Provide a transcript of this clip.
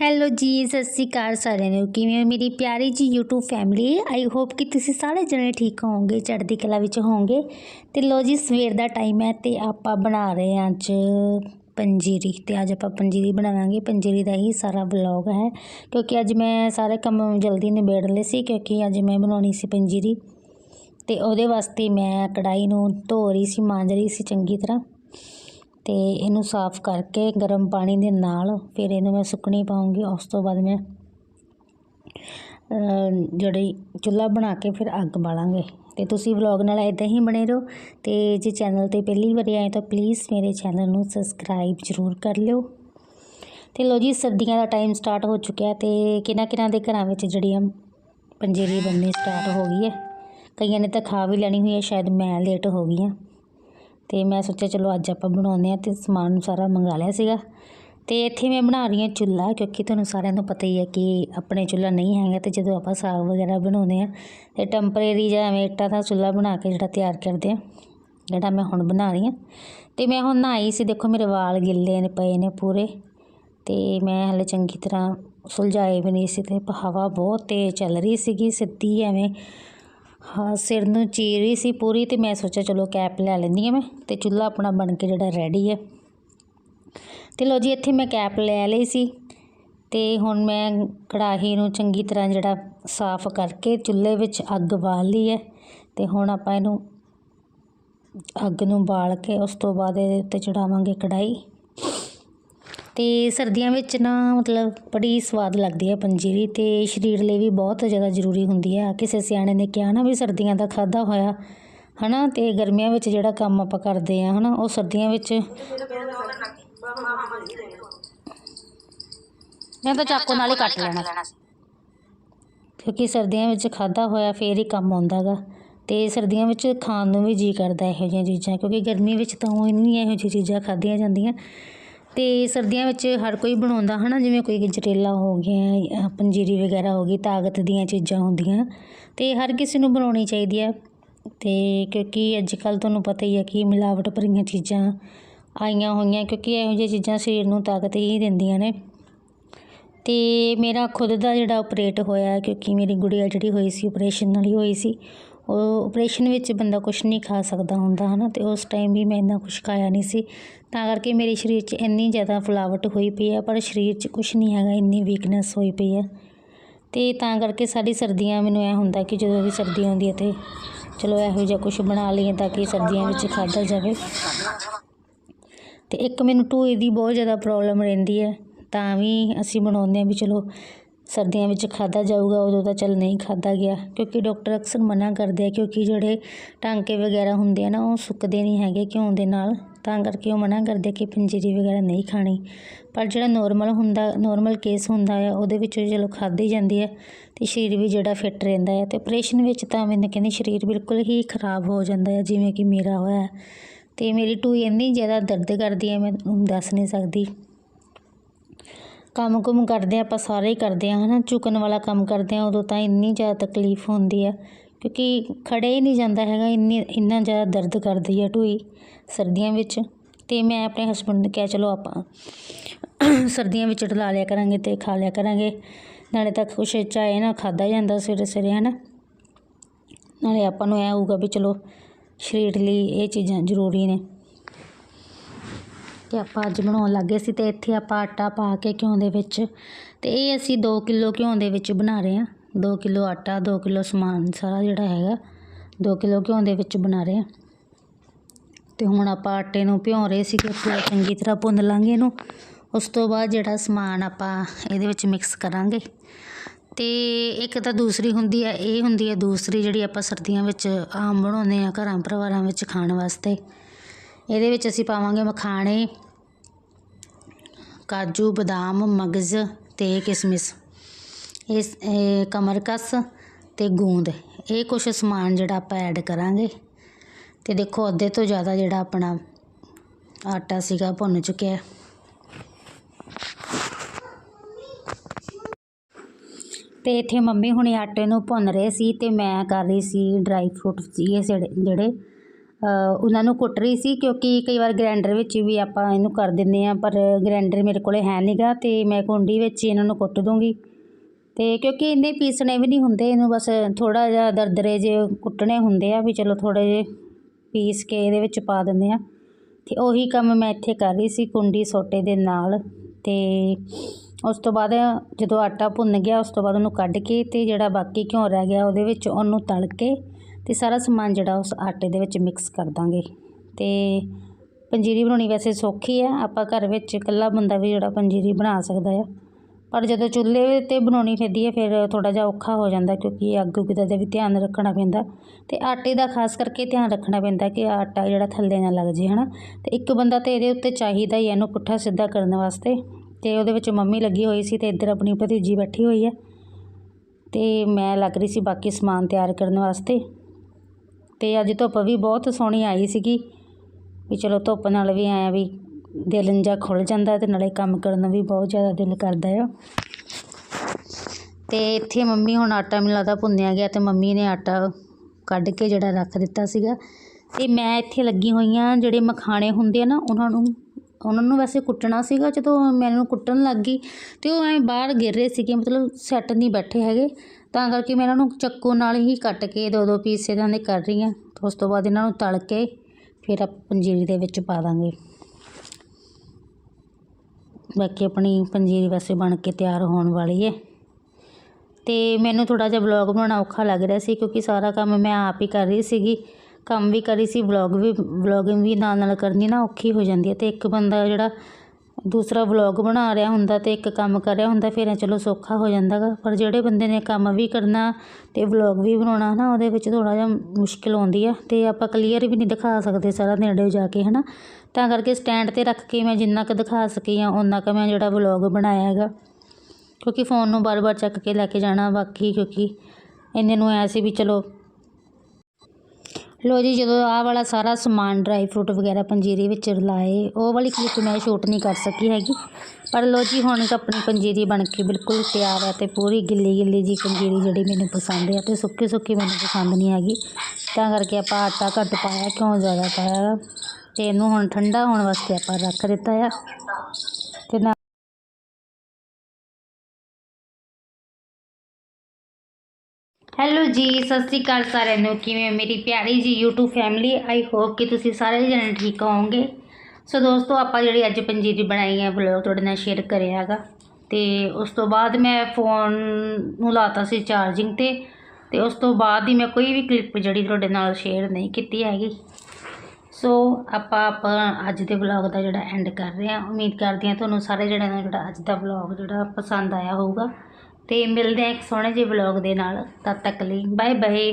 Hello ਜੀ, ਸਤਿ ਸ਼੍ਰੀ ਅਕਾਲ ਸਾਰਿਆਂ ਨੂੰ। ਕਿਵੇਂ ਹੋ ਮੇਰੀ ਪਿਆਰੀ ਜੀ YouTube ਫੈਮਿਲੀ ਆਈ ਹੋਪ ਕਿ ਤੁਸੀਂ ਸਾਰੇ ਜਣੇ ਠੀਕ ਹੋਵੋਗੇ, ਚੜ੍ਹਦੀ ਕਲਾ ਵਿੱਚ ਹੋਵੋਗੇ। ਤੇ ਲੋ ਜੀ, ਸਵੇਰ ਦਾ ਟਾਈਮ ਹੈ ਤੇ ਆਪਾਂ ਬਣਾ ਰਹੇ ਹਾਂ ਅੱਜ ਪੰਜੀਰੀ। ਤੇ ਅੱਜ ਆਪਾਂ ਪੰਜੀਰੀ ਬਣਾਵਾਂਗੇ। ਪੰਜੀਰੀ ਦਾ ਹੀ ਸਾਰਾ ਵਲੌਗ ਹੈ। ਕਿਉਂਕਿ ਅੱਜ ਮੈਂ ਸਾਰੇ ਕੰਮ ਜਲਦੀ ਨਿਬੇੜ ਲਏ ਸੀ, ਕਿਉਂਕਿ ਅੱਜ ਮੈਂ ਬਣਾਉਣੀ ਸੀ ਪੰਜੀਰੀ। ਤੇ ਉਹਦੇ ਵਾਸਤੇ ਮੈਂ ਕੜਾਈ ਨੂੰ ਧੋ ਰਹੀ ਸੀ, ਮਾਂਜ ਰਹੀ ਸੀ ਚੰਗੀ ਤਰ੍ਹਾਂ। ਅਤੇ ਇਹਨੂੰ ਸਾਫ਼ ਕਰਕੇ ਗਰਮ ਪਾਣੀ ਦੇ ਨਾਲ ਫਿਰ ਇਹਨੂੰ ਮੈਂ ਸੁੱਕਣੀ ਪਾਉਂਗੀ। ਉਸ ਤੋਂ ਬਾਅਦ ਮੈਂ ਜਿਹੜੀ ਚੁੱਲ੍ਹਾ ਬਣਾ ਕੇ ਫਿਰ ਅੱਗ ਬਾਲਾਂਗੇ। ਅਤੇ ਤੁਸੀਂ ਵਲੌਗ ਨਾਲ ਇਦਾਂ ਹੀ ਬਣੇ ਰਹੋ। ਅਤੇ ਜੇ ਚੈਨਲ ਤੇ ਪਹਿਲੀ ਵਾਰੀ ਆਏ ਤਾਂ ਪਲੀਜ਼ ਮੇਰੇ ਚੈਨਲ ਨੂੰ ਸਬਸਕ੍ਰਾਈਬ ਜ਼ਰੂਰ ਕਰ ਲਿਓ। ਤੇ ਲੋ ਜੀ, ਸਰਦੀਆਂ ਦਾ ਟਾਈਮ ਸਟਾਰਟ ਹੋ ਚੁੱਕਿਆ ਤੇ ਕਿਹਨਾਂ ਕਿਹਨਾਂ ਦੇ ਘਰਾਂ ਵਿੱਚ ਜਿਹੜੀਆਂ ਪੰਜੀਰੀ ਬਣਨੀ ਸਟਾਰਟ ਹੋ ਗਈ ਹੈ? ਕਈਆਂ ਨੇ ਤਾਂ ਖਾ ਵੀ ਲੈਣੀ ਹੋਈ ਹੈ, ਸ਼ਾਇਦ ਮੈਂ ਲੇਟ ਹੋ ਗਈ ਹਾਂ। ਅਤੇ ਮੈਂ ਸੋਚਿਆ ਚਲੋ ਅੱਜ ਆਪਾਂ ਬਣਾਉਂਦੇ ਹਾਂ ਅਤੇ ਸਮਾਨ ਸਾਰਾ ਮੰਗਾ ਲਿਆ ਸੀਗਾ। ਅਤੇ ਇੱਥੇ ਮੈਂ ਬਣਾ ਰਹੀ ਹਾਂ ਚੁੱਲ੍ਹਾ, ਕਿਉਂਕਿ ਤੁਹਾਨੂੰ ਸਾਰਿਆਂ ਨੂੰ ਪਤਾ ਹੀ ਹੈ ਕਿ ਆਪਣੇ ਚੁੱਲ੍ਹਾ ਨਹੀਂ ਹੈਗਾ ਅਤੇ ਜਦੋਂ ਆਪਾਂ ਸਾਗ ਵਗੈਰਾ ਬਣਾਉਂਦੇ ਹਾਂ ਅਤੇ ਟੈਂਪਰੇਰੀ ਜਾਂ ਐਵੇਂ ਇੱਟਾਂ ਦਾ ਚੁੱਲ੍ਹਾ ਬਣਾ ਕੇ ਜਿਹੜਾ ਤਿਆਰ ਕਰਦੇ ਹਾਂ, ਜਿਹੜਾ ਮੈਂ ਹੁਣ ਬਣਾ ਰਹੀ ਹਾਂ। ਅਤੇ ਮੈਂ ਹੁਣ ਨਹਾਈ ਸੀ, ਦੇਖੋ ਮੇਰੇ ਵਾਲ ਗਿੱਲੇ ਨੇ, ਪਏ ਨੇ ਪੂਰੇ। ਅਤੇ ਮੈਂ ਹਲੇ ਚੰਗੀ ਤਰ੍ਹਾਂ ਸੁਲਝਾਏ ਵੀ ਨਹੀਂ ਸੀ ਅਤੇ ਹਵਾ ਬਹੁਤ ਤੇਜ਼ ਚੱਲ ਰਹੀ ਸੀਗੀ, ਸਿੱਧੀ ਐਵੇਂ ਹਾਂ, ਸਿਰ ਨੂੰ ਚੀਰ ਰਹੀ ਸੀ ਪੂਰੀ ਤੇ ਮੈਂ ਸੋਚਿਆ ਚਲੋ ਕੈਪ ਲੈ ਲੈਂਦੀ ਹਾਂ ਮੈਂ ਤੇ ਚੁੱਲ੍ਹਾ ਆਪਣਾ ਬਣ ਕੇ ਜਿਹੜਾ ਰੈਡੀ ਹੈ। ਤੇ ਲੋ ਜੀ, ਇੱਥੇ ਮੈਂ ਕੈਪ ਲੈ ਲਈ ਸੀ ਤੇ ਹੁਣ ਮੈਂ ਕੜਾਹੀ ਨੂੰ ਚੰਗੀ ਤਰ੍ਹਾਂ ਜਿਹੜਾ ਸਾਫ਼ ਕਰਕੇ ਚੁੱਲ੍ਹੇ ਵਿੱਚ ਅੱਗ ਬਾਲ ਲਈ ਹੈ ਤੇ ਹੁਣ ਆਪਾਂ ਇਹਨੂੰ ਅੱਗ ਨੂੰ ਬਾਲ ਕੇ ਉਸ ਤੋਂ ਬਾਅਦ ਇਹਦੇ ਉੱਤੇ ਚੜਾਵਾਂਗੇ ਕੜਾਈ ਅਤੇ ਸਰਦੀਆਂ ਵਿੱਚ ਨਾ ਮਤਲਬ ਬੜੀ ਸਵਾਦ ਲੱਗਦੀ ਹੈ ਪੰਜੀਰੀ ਅਤੇ ਸਰੀਰ ਲਈ ਵੀ ਬਹੁਤ ਜ਼ਿਆਦਾ ਜ਼ਰੂਰੀ ਹੁੰਦੀ ਆ ਕਿਸੇ ਸਿਆਣੇ ਨੇ ਕਿਹਾ ਨਾ ਵੀ ਸਰਦੀਆਂ ਦਾ ਖਾਧਾ ਹੋਇਆ ਹੈ ਨਾ ਅਤੇ ਗਰਮੀਆਂ ਵਿੱਚ ਜਿਹੜਾ ਕੰਮ ਆਪਾਂ ਕਰਦੇ ਹਾਂ ਹੈ ਨਾ ਉਹ ਸਰਦੀਆਂ ਵਿੱਚ ਮੈਂ ਤਾਂ ਚਾਕੂ ਨਾਲ ਹੀ ਕੱਟ ਲੈਣਾ ਕਿਉਂਕਿ ਸਰਦੀਆਂ ਵਿੱਚ ਖਾਧਾ ਹੋਇਆ ਫੇਰ ਹੀ ਕੰਮ ਆਉਂਦਾ ਗਾ ਅਤੇ ਸਰਦੀਆਂ ਵਿੱਚ ਖਾਣ ਨੂੰ ਵੀ ਜੀ ਕਰਦਾ ਇਹੋ ਜਿਹੀਆਂ ਚੀਜ਼ਾਂ, ਕਿਉਂਕਿ ਗਰਮੀ ਵਿੱਚ ਤਾਂ ਉਹ ਇੰਨੀਆਂ ਇਹੋ ਜਿਹੀਆਂ ਚੀਜ਼ਾਂ ਖਾਧੀਆਂ ਜਾਂਦੀਆਂ। ਅਤੇ ਸਰਦੀਆਂ ਵਿੱਚ ਹਰ ਕੋਈ ਬਣਾਉਂਦਾ ਹੈ ਨਾ ਜਿਵੇਂ ਕੋਈ ਗਜਰੇਲਾ ਹੋ ਗਿਆ ਪੰਜੀਰੀ ਵਗੈਰਾ ਹੋ ਗਈ, ਤਾਕਤ ਦੀਆਂ ਚੀਜ਼ਾਂ ਹੁੰਦੀਆਂ ਅਤੇ ਹਰ ਕਿਸੇ ਨੂੰ ਬਣਾਉਣੀ ਚਾਹੀਦੀ ਹੈ ਅਤੇ ਕਿਉਂਕਿ ਅੱਜ ਕੱਲ੍ਹ ਤੁਹਾਨੂੰ ਪਤਾ ਹੀ ਹੈ ਕਿ ਮਿਲਾਵਟ ਭਰੀਆਂ ਚੀਜ਼ਾਂ ਆਈਆਂ ਹੋਈਆਂ, ਕਿਉਂਕਿ ਇਹੋ ਜਿਹੀਆਂ ਚੀਜ਼ਾਂ ਸਰੀਰ ਨੂੰ ਤਾਕਤ ਹੀ ਦਿੰਦੀਆਂ ਨੇ। ਅਤੇ ਮੇਰਾ ਖੁਦ ਦਾ ਜਿਹੜਾ ਆਪਰੇਟ ਹੋਇਆ, ਕਿਉਂਕਿ ਮੇਰੀ ਗੁੜੀਆ ਜਿਹੜੀ ਹੋਈ ਸੀ ਆਪਰੇਸ਼ਨ ਨਾਲ ਹੀ ਹੋਈ ਸੀ ਉਹ ਆਪਰੇਸ਼ਨ ਵਿੱਚ ਬੰਦਾ ਕੁਝ ਨਹੀਂ ਖਾ ਸਕਦਾ ਹੁੰਦਾ ਹੈ ਨਾ ਅਤੇ ਉਸ ਟਾਈਮ ਵੀ ਮੈਂ ਇੰਨਾ ਕੁਛ ਖਾਇਆ ਨਹੀਂ ਸੀ। ਤਾਂ ਕਰਕੇ ਮੇਰੇ ਸਰੀਰ 'ਚ ਇੰਨੀ ਜ਼ਿਆਦਾ ਫੁਲਾਵਟ ਹੋਈ ਪਈ ਹੈ, ਪਰ ਸਰੀਰ 'ਚ ਕੁਛ ਨਹੀਂ ਹੈਗਾ, ਇੰਨੀ ਵੀਕਨੈਸ ਹੋਈ ਪਈ ਹੈ। ਅਤੇ ਤਾਂ ਕਰਕੇ ਸਾਡੀ ਸਰਦੀਆਂ ਮੈਨੂੰ ਇਹ ਹੁੰਦਾ ਕਿ ਜਦੋਂ ਵੀ ਸਰਦੀ ਆਉਂਦੀ ਹੈ ਤੇ ਚਲੋ ਇਹੋ ਜਿਹਾ ਕੁਝ ਬਣਾ ਲਈਏ ਤਾਂ ਕਿ ਸਰਦੀਆਂ ਵਿੱਚ ਖਾਧਾ ਜਾਵੇ। ਅਤੇ ਇੱਕ ਮੈਨੂੰ ਟੂਏ ਦੀ ਬਹੁਤ ਜ਼ਿਆਦਾ ਪ੍ਰੋਬਲਮ ਰਹਿੰਦੀ ਹੈ, ਤਾਂ ਵੀ ਅਸੀਂ ਬਣਾਉਂਦੇ ਹਾਂ ਵੀ ਚਲੋ ਸਰਦੀਆਂ ਵਿੱਚ ਖਾਧਾ ਜਾਊਗਾ, ਉਦੋਂ ਤਾਂ ਚੱਲ ਨਹੀਂ ਖਾਧਾ ਗਿਆ। ਕਿਉਂਕਿ ਡਾਕਟਰ ਅਕਸਰ ਮਨਾ ਕਰਦੇ ਆ, ਕਿਉਂਕਿ ਜਿਹੜੇ ਟਾਂਕੇ ਵਗੈਰਾ ਹੁੰਦੇ ਆ ਨਾ, ਉਹ ਸੁੱਕਦੇ ਨਹੀਂ ਹੈਗੇ ਘਿਓ ਦੇ ਨਾਲ। ਤਾਂ ਕਰਕੇ ਉਹ ਮਨਾ ਕਰਦੇ ਕਿ ਪੰਜੀਰੀ ਵਗੈਰਾ ਨਹੀਂ ਖਾਣੀ। ਪਰ ਜਿਹੜਾ ਨੋਰਮਲ ਹੁੰਦਾ ਨੋਰਮਲ ਕੇਸ ਹੁੰਦਾ ਆ, ਉਹਦੇ ਵਿੱਚ ਚਲੋ ਖਾਧੀ ਜਾਂਦੀ ਹੈ ਤੇ ਸਰੀਰ ਵੀ ਜਿਹੜਾ ਫਿੱਟ ਰਹਿੰਦਾ ਹੈ ਤੇ ਆਪਰੇਸ਼ਨ ਵਿੱਚ ਤਾਂ ਮੈਨੂੰ ਕਹਿੰਦੀ ਸਰੀਰ ਬਿਲਕੁਲ ਹੀ ਖਰਾਬ ਹੋ ਜਾਂਦਾ ਹੈ ਜਿਵੇਂ ਕਿ ਮੇਰਾ ਹੋਇਆ। ਹੈ। ਤੇ ਮੇਰੀ ਟੂਈ ਇੰਨੀ ਜ਼ਿਆਦਾ ਦਰਦ ਕਰਦੀ ਹੈ ਮੈਂ ਦੱਸ ਨਹੀਂ ਸਕਦੀ। ਕੰਮ ਕੁਮ ਕਰਦੇ ਆਪਾਂ ਸਾਰੇ ਹੀ ਕਰਦੇ ਹਾਂ ਹੈ ਨਾ ਝੁਕਣ ਵਾਲਾ ਕੰਮ ਕਰਦੇ ਹਾਂ ਉਦੋਂ ਤਾਂ ਇੰਨੀ ਜ਼ਿਆਦਾ ਤਕਲੀਫ ਹੁੰਦੀ ਆ, ਕਿਉਂਕਿ ਖੜੇ ਹੀ ਨਹੀਂ ਜਾਂਦਾ ਹੈਗਾ, ਇੰਨੀ, ਇੰਨਾ ਜ਼ਿਆਦਾ ਦਰਦ ਕਰਦੀ ਆ ਢੂਈ ਸਰਦੀਆਂ ਵਿੱਚ। ਅਤੇ ਮੈਂ ਆਪਣੇ ਹਸਬੰਡ ਨੂੰ ਕਿਹਾ, ਚਲੋ ਆਪਾਂ ਸਰਦੀਆਂ ਵਿੱਚ ਢਲਾ ਲਿਆ ਕਰਾਂਗੇ ਅਤੇ ਖਾ ਲਿਆ ਕਰਾਂਗੇ। ਨਾਲੇ ਤਾਂ ਕੁਛ ਚਾਹੇ ਨਾ ਖਾਦਾ ਜਾਂਦਾ ਸਵੇਰੇ ਸਵੇਰੇ ਹੈ ਨਾ ਨਾਲੇ ਆਪਾਂ ਨੂੰ ਇਹ ਹੋਊਗਾ ਵੀ ਚਲੋ, ਸਰੀਰ ਲਈ ਇਹ ਚੀਜ਼ਾਂ ਜ਼ਰੂਰੀ ਨੇ। ਤੇ ਆਪਾਂ ਅੱਜ ਬਣਾਉਣ ਲੱਗੇ ਸੀ ਤੇ ਇੱਥੇ ਆਪਾਂ ਆਟਾ ਪਾ ਕੇ ਘਿਓ ਦੇ ਵਿੱਚ ਤੇ ਇਹ ਅਸੀਂ 2 ਕਿਲੋ ਘਿਓ ਦੇ ਵਿੱਚ ਬਣਾ ਰਹੇ ਹਾਂ। 2 ਕਿਲੋ ਆਟਾ 2 ਕਿਲੋ ਸਮਾਨ ਸਾਰਾ ਜਿਹੜਾ ਹੈਗਾ 2 ਕਿਲੋ ਘਿਓ ਦੇ ਵਿੱਚ ਬਣਾ ਰਹੇ ਹਾਂ। ਤੇ ਹੁਣ ਆਪਾਂ ਆਟੇ ਨੂੰ ਭਿਉਂ ਰਹੇ ਸੀ ਕਿ ਪੂਰਾ ਚੰਗੀ ਤਰ੍ਹਾਂ ਭੁੰਨ ਲਾਂਗੇ ਇਹਨੂੰ। ਉਸ ਤੋਂ ਬਾਅਦ ਜਿਹੜਾ ਸਮਾਨ ਆਪਾਂ ਇਹਦੇ ਵਿੱਚ ਮਿਕਸ ਕਰਾਂਗੇ। ਤੇ ਇੱਕ ਤਾਂ ਦੂਸਰੀ ਹੁੰਦੀ ਹੈ ਇਹ ਹੁੰਦੀ ਹੈ ਦੂਸਰੀ ਜਿਹੜੀ ਆਪਾਂ ਸਰਦੀਆਂ ਵਿੱਚ ਆਮ ਬਣਾਉਂਦੇ ਆ ਘਰਾਂ ਪਰਿਵਾਰਾਂ ਵਿੱਚ ਖਾਣ ਵਾਸਤੇ। ਇਹਦੇ ਵਿੱਚ ਅਸੀਂ ਪਾਵਾਂਗੇ ਮਖਾਣੇ ਕਾਜੂ, ਬਦਾਮ, ਮਗਜ਼ ਅਤੇ ਕਿਸਮਿਸ। ਇਸ ਕਮਰਕਸ ਅਤੇ ਗੂੰਦ। ਇਹ ਕੁਛ ਸਮਾਨ ਜਿਹੜਾ ਆਪਾਂ ਐਡ ਕਰਾਂਗੇ। ਅਤੇ ਦੇਖੋ, ਅੱਧੇ ਤੋਂ ਜ਼ਿਆਦਾ ਜਿਹੜਾ ਆਪਣਾ ਆਟਾ ਸੀਗਾ, ਭੁੰਨ ਚੁੱਕਿਆ ਤੇ ਇੱਥੇ ਮੰਮੀ ਹੁਣੇ ਆਟੇ ਨੂੰ ਭੁੰਨ ਰਹੇ ਸੀ ਤੇ ਮੈਂ ਕਰ ਰਹੀ ਸੀ ਡਰਾਈ ਫਰੂਟ ਸੀ ਜਿਹੜੇ ਉਹਨਾਂ ਨੂੰ ਕੁੱਟ ਰਹੀ ਸੀ ਕਿਉਂਕਿ ਕਈ ਵਾਰ ਗ੍ਰਾਈਂਡਰ ਵਿੱਚ ਵੀ ਆਪਾਂ ਇਹਨੂੰ ਕਰ ਦਿੰਦੇ ਆ ਪਰ ਗ੍ਰਾਈਂਡਰ ਮੇਰੇ ਕੋਲੇ ਹੈ ਨਹੀਂਗਾ ਤੇ ਮੈਂ ਕੁੰਡੀ ਵਿੱਚ ਹੀ ਇਹਨਾਂ ਨੂੰ ਕੁੱਟ ਦੂੰਗੀ। ਤੇ ਕਿਉਂਕਿ ਇੰਨੇ ਪੀਸਣੇ ਵੀ ਨਹੀਂ ਹੁੰਦੇ, ਇਹਨੂੰ ਬਸ ਥੋੜਾ ਜਿਹਾ ਦਰਦਰੇ ਜਿਹੇ ਕੁੱਟਣੇ ਹੁੰਦੇ ਆ ਵੀ ਚਲੋ ਥੋੜੇ ਜਿਹੇ ਪੀਸ ਕੇ ਇਹਦੇ ਵਿੱਚ ਪਾ ਦਿੰਦੇ ਆ। ਤੇ ਉਹੀ ਕੰਮ ਮੈਂ ਇੱਥੇ ਕਰ ਰਹੀ ਸੀ ਕੁੰਡੀ ਸੋਟੇ ਦੇ ਨਾਲ ਤੇ ਉਸ ਤੋਂ ਬਾਅਦ ਜਦੋਂ ਆਟਾ ਭੁੰਨ ਗਿਆ, ਉਸ ਤੋਂ ਬਾਅਦ ਉਹਨੂੰ ਕੱਢ ਕੇ ਤੇ ਜਿਹੜਾ ਬਾਕੀ ਘਿਓ ਰਹਿ ਗਿਆ ਉਹਦੇ ਵਿੱਚ ਉਹਨੂੰ ਤਲ ਕੇ ਤੇ ਸਾਰਾ ਸਮਾਨ ਜਿਹੜਾ ਉਸ ਆਟੇ ਦੇ ਵਿੱਚ ਮਿਕਸ ਕਰ ਦਾਂਗੇ। ਤੇ ਪੰਜੀਰੀ ਬਣਾਉਣੀ ਵੈਸੇ ਸੌਖੀ ਆ, ਆਪਾਂ ਘਰ ਵਿੱਚ ਇਕੱਲਾ ਬੰਦਾ ਵੀ ਜਿਹੜਾ ਪੰਜੀਰੀ ਬਣਾ ਸਕਦਾ ਆ। ਪਰ ਜਦੋਂ ਚੁੱਲ੍ਹੇ 'ਤੇ ਬਣਾਉਣੀ ਪੈਂਦੀ ਹੈ ਫਿਰ ਥੋੜਾ ਜਿਹਾ ਔਖਾ ਹੋ ਜਾਂਦਾ ਕਿਉਂਕਿ ਅੱਗ ਉੱਗ ਦਾ ਵੀ ਧਿਆਨ ਰੱਖਣਾ ਪੈਂਦਾ। ਤੇ ਆਟੇ ਦਾ ਖਾਸ ਕਰਕੇ ਧਿਆਨ ਰੱਖਣਾ ਪੈਂਦਾ ਕਿ ਆਟਾ ਜਿਹੜਾ ਥੱਲੇ ਨਾ ਲੱਗ ਜੇ ਹਨਾ। ਤੇ ਇੱਕ ਬੰਦਾ ਤੇ ਇਹਦੇ ਉੱਤੇ ਚਾਹੀਦਾ ਹੀ ਇਹਨੂੰ ਪੁੱਠਾ ਸਿੱਧਾ ਕਰਨ ਵਾਸਤੇ। ਤੇ ਉਹਦੇ ਵਿੱਚ ਮੰਮੀ ਲੱਗੀ ਹੋਈ ਸੀ ਤੇ ਇੱਧਰ ਆਪਣੀ ਭਤੀਜੀ ਬੈਠੀ ਹੋਈ ਹੈ ਤੇ ਮੈਂ ਲੱਗ ਰਹੀ ਸੀ ਬਾਕੀ ਸਮਾਨ ਤਿਆਰ ਕਰਨ ਵਾਸਤੇ। ਤੇ ਅੱਜ ਧੁੱਪ ਵੀ ਬਹੁਤ ਸੋਹਣੀ ਆਈ ਸੀਗੀ। ਵੀ ਚਲੋ ਧੁੱਪ ਨਾਲ ਵੀ ਆਇਆ ਵੀ ਦਿਲ ਜਿਹਾ ਖੁੱਲ ਜਾਂਦਾ ਤੇ ਨਾਲੇ ਕੰਮ ਕਰਨ ਨੂੰ ਵੀ ਬਹੁਤ ਜ਼ਿਆਦਾ ਦਿਲ ਕਰਦਾ ਆ। ਤੇ ਇੱਥੇ ਮੰਮੀ ਹੁਣ ਆਟਾ ਮੈਨੂੰ ਲੱਗਦਾ ਭੁੰਨਿਆ ਗਿਆ ਤੇ ਮੰਮੀ ਨੇ ਆਟਾ ਕੱਢ ਕੇ ਜਿਹੜਾ ਰੱਖ ਦਿੱਤਾ ਸੀਗਾ। ਤੇ ਮੈਂ ਇੱਥੇ ਲੱਗੀ ਹੋਈ ਹਾਂ ਜਿਹੜੇ ਮਖਾਣੇ ਹੁੰਦੇ ਆ ਨਾ, ਉਹਨਾਂ ਨੂੰ ਉਹਨਾਂ ਨੂੰ ਵੈਸੇ ਕੁੱਟਣਾ ਸੀਗਾ ਜਦੋਂ ਮੈਨੂੰ ਕੁੱਟਣ ਲੱਗ ਗਈ। ਤੇ ਉਹ ਐਂ ਬਾਹਰ ਗਿਰ ਰਹੇ ਸੀਗੇ, ਮਤਲਬ ਸੈੱਟ ਨਹੀਂ ਬੈਠੇ ਹੈਗੇ। ਤਾਂ ਕਰਕੇ ਮੈਂ ਇਹਨਾਂ ਨੂੰ ਚੱਕੂ ਨਾਲ ਹੀ ਕੱਟ ਕੇ ਦੋ ਦੋ ਪੀਸ ਇਹਨਾਂ ਦੇ ਕਰ ਰਹੀ ਹਾਂ। ਤੇ ਉਸ ਤੋਂ ਬਾਅਦ ਇਹਨਾਂ ਨੂੰ ਤਲ ਕੇ ਫਿਰ ਆਪਾਂ ਪੰਜੀਰੀ ਦੇ ਵਿੱਚ ਪਾ ਦਾਂਗੇ। ਬਾਕੀ ਆਪਣੀ ਪੰਜੀਰੀ ਵੈਸੇ ਬਣ ਕੇ ਤਿਆਰ ਹੋਣ ਵਾਲੀ ਹੈ। ਤੇ ਮੈਨੂੰ ਥੋੜਾ ਜਿਹਾ ਵਲੌਗ ਬਣਾਉਣਾ ਔਖਾ ਲੱਗ ਰਿਹਾ ਸੀ ਕਿਉਂਕਿ ਸਾਰਾ ਕੰਮ ਮੈਂ ਆਪ ਹੀ ਕਰ ਰਹੀ ਸੀਗੀ। ਕੰਮ ਵੀ ਕਰ ਰਹੀ ਸੀ ਵਲੌਗ ਵੀ ਵਲੌਗਿੰਗ ਵੀ ਨਾਲ ਨਾਲ ਕਰਨੀ ਨਾ ਔਖੀ ਹੋ ਜਾਂਦੀ ਹੈ ਤੇ ਇੱਕ ਬੰਦਾ ਜਿਹੜਾ ਦੂਸਰਾ ਵਲੌਗ ਬਣਾ ਰਿਹਾ ਹੁੰਦਾ ਤੇ ਇੱਕ ਕੰਮ ਕਰ ਰਿਹਾ ਹੁੰਦਾ, ਫਿਰ ਚਲੋ ਸੌਖਾ ਹੋ ਜਾਂਦਾ ਗਾ। ਪਰ ਜਿਹੜੇ ਬੰਦੇ ਨੇ ਕੰਮ ਵੀ ਕਰਨਾ ਤੇ ਵਲੌਗ ਵੀ ਬਣਾਉਣਾ ਨਾ, ਉਹਦੇ ਵਿੱਚ ਥੋੜਾ ਜਿਹਾ ਮੁਸ਼ਕਿਲ ਆਉਂਦੀ ਆ ਤੇ ਆਪਾਂ ਕਲੀਅਰ ਵੀ ਨਹੀਂ ਦਿਖਾ ਸਕਦੇ ਸਾਰਾ ਨੇੜੇ ਜਾ ਕੇ, ਹਨਾ? ਤਾਂ ਕਰਕੇ ਸਟੈਂਡ ਤੇ ਰੱਖ ਕੇ ਮੈਂ ਜਿੰਨਾ ਕੁ ਦਿਖਾ ਸਕੀ ਆ ਉਹਨਾਂ ਕੁ ਮੈਂ ਜਿਹੜਾ ਵਲੌਗ ਬਣਾਇਆ ਹੈਗਾ। ਕਿਉਂਕਿ ਫ਼ੋਨ ਨੂੰ ਬਾਰ-ਬਾਰ ਚੱਕ ਕੇ ਲੈ ਕੇ ਜਾਣਾ ਬਾਕੀ, ਕਿਉਂਕਿ ਇੰਨੇ ਨੂੰ ਐ ਸੀ ਵੀ ਚਲੋ ਲੋ ਜੀ, ਜਦੋਂ ਆਹ ਵਾਲਾ ਸਾਰਾ ਸਮਾਨ ਡਰਾਈ ਫਰੂਟ ਵਗੈਰਾ ਪੰਜੀਰੀ ਵਿੱਚ ਰਲਾਏ ਉਹ ਵਾਲੀ ਕਲਿੱਪ ਮੈਂ ਸ਼ੂਟ ਨਹੀਂ ਕਰ ਸਕੀ ਹੈਗੀ। ਪਰ ਲੋ ਜੀ, ਹੁਣ ਆਪਣੀ ਪੰਜੀਰੀ ਬਣ ਕੇ ਬਿਲਕੁਲ ਤਿਆਰ ਹੈ ਤੇ ਪੂਰੀ ਗਿੱਲੀ ਗਿੱਲੀ ਜੀ ਪੰਜੀਰੀ ਜਿਹੜੀ ਮੈਨੂੰ ਪਸੰਦ ਹੈ ਤੇ ਸੁੱਕੀ ਸੁੱਕੀ ਮੈਨੂੰ ਪਸੰਦ ਨਹੀਂ ਹੈਗੀ। ਤਾਂ ਕਰਕੇ ਆਪਾਂ ਆਟਾ ਘੱਟ ਪਾਇਆ, ਕਿਉਂ ਜ਼ਿਆਦਾ ਪਾਇਆ? ਤੇ ਇਹਨੂੰ ਹੁਣ ਠੰਡਾ ਹੋਣ ਵਾਸਤੇ ਆਪਾਂ ਰੱਖ ਦਿੱਤਾ ਆ। ਹੈਲੋ ਜੀ, ਸਤਿ ਸ੍ਰੀ ਅਕਾਲ ਸਾਰਿਆਂ ਨੂੰ। ਕਿਵੇਂ ਮੇਰੀ ਪਿਆਰੀ ਜੀ YouTube ਫੈਮਿਲੀ ਆਈ ਹੋਪ ਕਿ ਤੁਸੀਂ ਸਾਰੇ ਜਣੇ ਠੀਕ ਹੋਵੋਗੇ। ਸੋ ਦੋਸਤੋ, ਆਪਾਂ ਜਿਹੜੀ ਅੱਜ ਪੰਜੀਰੀ ਬਣਾਈ ਹੈ ਵਲੌਗ ਤੁਹਾਡੇ ਨਾਲ ਸ਼ੇਅਰ ਕਰਿਆ ਹੈਗਾ। ਤੇ ਉਸ ਤੋਂ ਬਾਅਦ ਮੈਂ ਫੋਨ ਨੂੰ ਲਾਤਾ ਸੀ ਚਾਰਜਿੰਗ ਤੇ। ਤੇ ਉਸ ਤੋਂ ਬਾਅਦ ਹੀ ਮੈਂ ਕੋਈ ਵੀ ਕਲਿੱਪ ਜਿਹੜੀ ਤੁਹਾਡੇ ਨਾਲ ਸ਼ੇਅਰ ਨਹੀਂ ਕੀਤੀ ਹੈਗੀ। ਸੋ ਆਪਾਂ ਆਪਾਂ ਅੱਜ ਦੇ ਵਲੌਗ ਦਾ ਜਿਹੜਾ ਐਂਡ ਕਰ ਰਹੇ ਹਾਂ। ਉਮੀਦ ਕਰਦੇ ਹਾਂ ਤੁਹਾਨੂੰ ਸਾਰੇ ਜਣਿਆਂ ਨੂੰ ਜਿਹੜਾ ਅੱਜ ਦਾ ਵਲੌਗ ਜਿਹੜਾ ਪਸੰਦ ਆਇਆ ਹੋਊਗਾ। ਤੇ ਮਿਲਦੇ ਹਾਂ ਇੱਕ ਸੋਹਣੇ ਜਿਹੇ ਵਲੌਗ ਦੇ ਨਾਲ ਤਦ ਤੱਕ ਲਈ ਬਾਏ ਬਾਏ